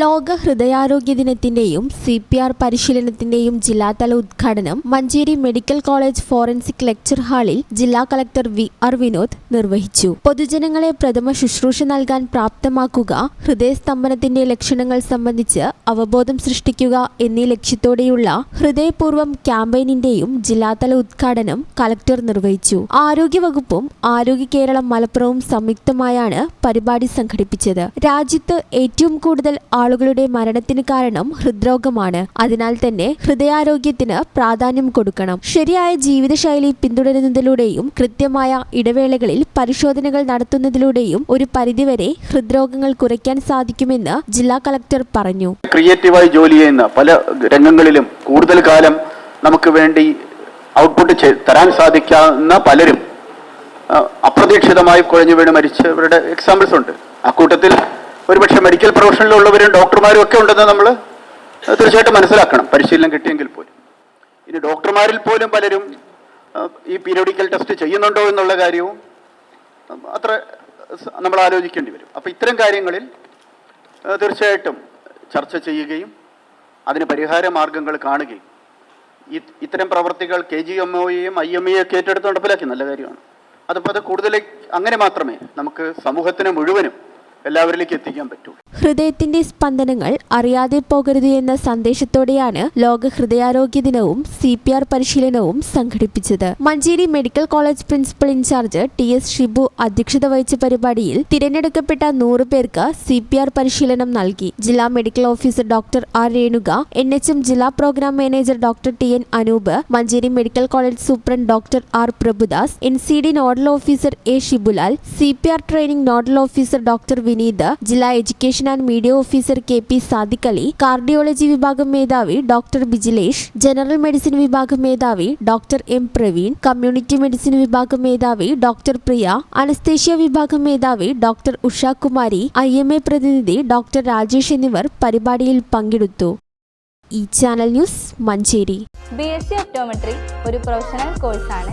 ലോക ഹൃദയാരോഗ്യ ദിനത്തിന്റെയും സി പി ആർ പരിശീലനത്തിന്റെയും ജില്ലാതല ഉദ്ഘാടനം Manjeri medical college forensic lecture ഹാളിൽ ജില്ലാ കളക്ടർ വി ആർ വിനോദ് നിർവഹിച്ചു. പൊതുജനങ്ങളെ പ്രഥമ ശുശ്രൂഷ നൽകാൻ പ്രാപ്തമാക്കുക ഹൃദയസ്തംഭനത്തിന്റെ ലക്ഷണങ്ങൾ സംബന്ധിച്ച് അവബോധം സൃഷ്ടിക്കുക എന്നീ ലക്ഷ്യത്തോടെയുള്ള ഹൃദയപൂർവം ക്യാമ്പയിനിന്റെയും ജില്ലാതല ഉദ്ഘാടനം കളക്ടർ നിർവഹിച്ചു. ആരോഗ്യവകുപ്പും ആരോഗ്യ കേരളം മലപ്പുറവും സംയുക്തമായാണ് പരിപാടി സംഘടിപ്പിച്ചത്. രാജ്യത്ത് ഏറ്റവും കൂടുതൽ ആളുകളുടെ മരണത്തിന് കാരണം ഹൃദ്രോഗമാണ്. അതിനാൽ തന്നെ ഹൃദയാരോഗ്യത്തിന് പ്രാധാന്യം കൊടുക്കണം. ശരിയായ ജീവിതശൈലി പിന്തുടരുന്നതിലൂടെയും കൃത്യമായ ഇടവേളകളിൽ പരിശോധനകൾ നടത്തുന്നതിലൂടെയും ഒരു പരിധിവരെ ഹൃദ്രോഗങ്ങൾ കുറയ്ക്കാൻ സാധിക്കുമെന്ന് ജില്ലാ കളക്ടർ പറഞ്ഞു. ക്രിയേറ്റീവായി ജോലി ചെയ്യുന്ന പല രംഗങ്ങളിലും കൂടുതൽ കാലം നമുക്ക് വേണ്ടി ഔട്ട്പുട്ട് തരാൻ സാധിക്കാവുന്ന പലരും അപ്രതീക്ഷിതമായി കുഴഞ്ഞു വീണ് മരിച്ചവരുടെ എക്സാമ്പിൾസ് ഉണ്ട്. അക്കൂട്ടത്തിൽ ഒരുപക്ഷെ മെഡിക്കൽ പ്രൊഫഷനിലുള്ളവരും ഡോക്ടർമാരും ഒക്കെ ഉണ്ടെന്ന് നമ്മൾ തീർച്ചയായിട്ടും മനസ്സിലാക്കണം. പരിശീലനം കിട്ടിയെങ്കിൽ പോലും. ഇനി ഡോക്ടർമാരിൽ പോലും പലരും ഈ പീരിയോഡിക്കൽ ടെസ്റ്റ് ചെയ്യുന്നുണ്ടോ എന്നുള്ള കാര്യവും അത്ര നമ്മൾ ആലോചിക്കേണ്ടി വരും. അപ്പോൾ ഇത്തരം കാര്യങ്ങളിൽ തീർച്ചയായിട്ടും ചർച്ച ചെയ്യുകയും അതിന് പരിഹാര മാർഗങ്ങൾ കാണുകയും ഇത്തരം പ്രവർത്തികൾ കെ ജി എം ഒയെയും ഐ എം എയും ഏറ്റെടുത്ത് നടപ്പിലാക്കി. നല്ല കാര്യമാണ്. അതിപ്പോൾ അത് കൂടുതൽ അങ്ങനെ മാത്രമേ നമുക്ക് സമൂഹത്തിന് മുഴുവനും എല്ലാവരിലേക്ക് എത്തിക്കാൻ പറ്റൂ. ഹൃദയത്തിന്റെ സ്പന്ദനങ്ങൾ അറിയാതെ പോകരുത് എന്ന സന്ദേശത്തോടെയാണ് ലോക ഹൃദയാരോഗ്യ ദിനവും സി പി ആർ പരിശീലനവും സംഘടിപ്പിച്ചത്. Manjeri medical college principal incharge T S Shibu അധ്യക്ഷത വഹിച്ച പരിപാടിയിൽ തിരഞ്ഞെടുക്കപ്പെട്ട നൂറ് പേർക്ക് സി പി ആർ പരിശീലനം നൽകി. ജില്ലാ medical officer doctor R Renuka N H M ജില്ലാ programme manager doctor T N Anoop Manjeri medical college superintendent doctor R Prabhudas N C D nodal officer A Shibulal C P R training nodal officer doctor Vineeth ജില്ലാ education and media officer K P Sadikali cardiology വിഭാഗം മേധാവി doctor Bijilesh general medicine വിഭാഗം മേധാവി doctor M Praveen community medicine വിഭാഗം മേധാവി doctor Priya anaesthesia വിഭാഗം മേധാവി doctor Ushakumari I M A പ്രതിനിധി ഡോക്ടർ രാജേഷ് എന്നിവർ പരിപാടിയിൽ പങ്കെടുത്തു. ഈ channel news Manjeri. B S C optometry ഒരു പ്രൊഫഷണൽ കോഴ്സാണ്.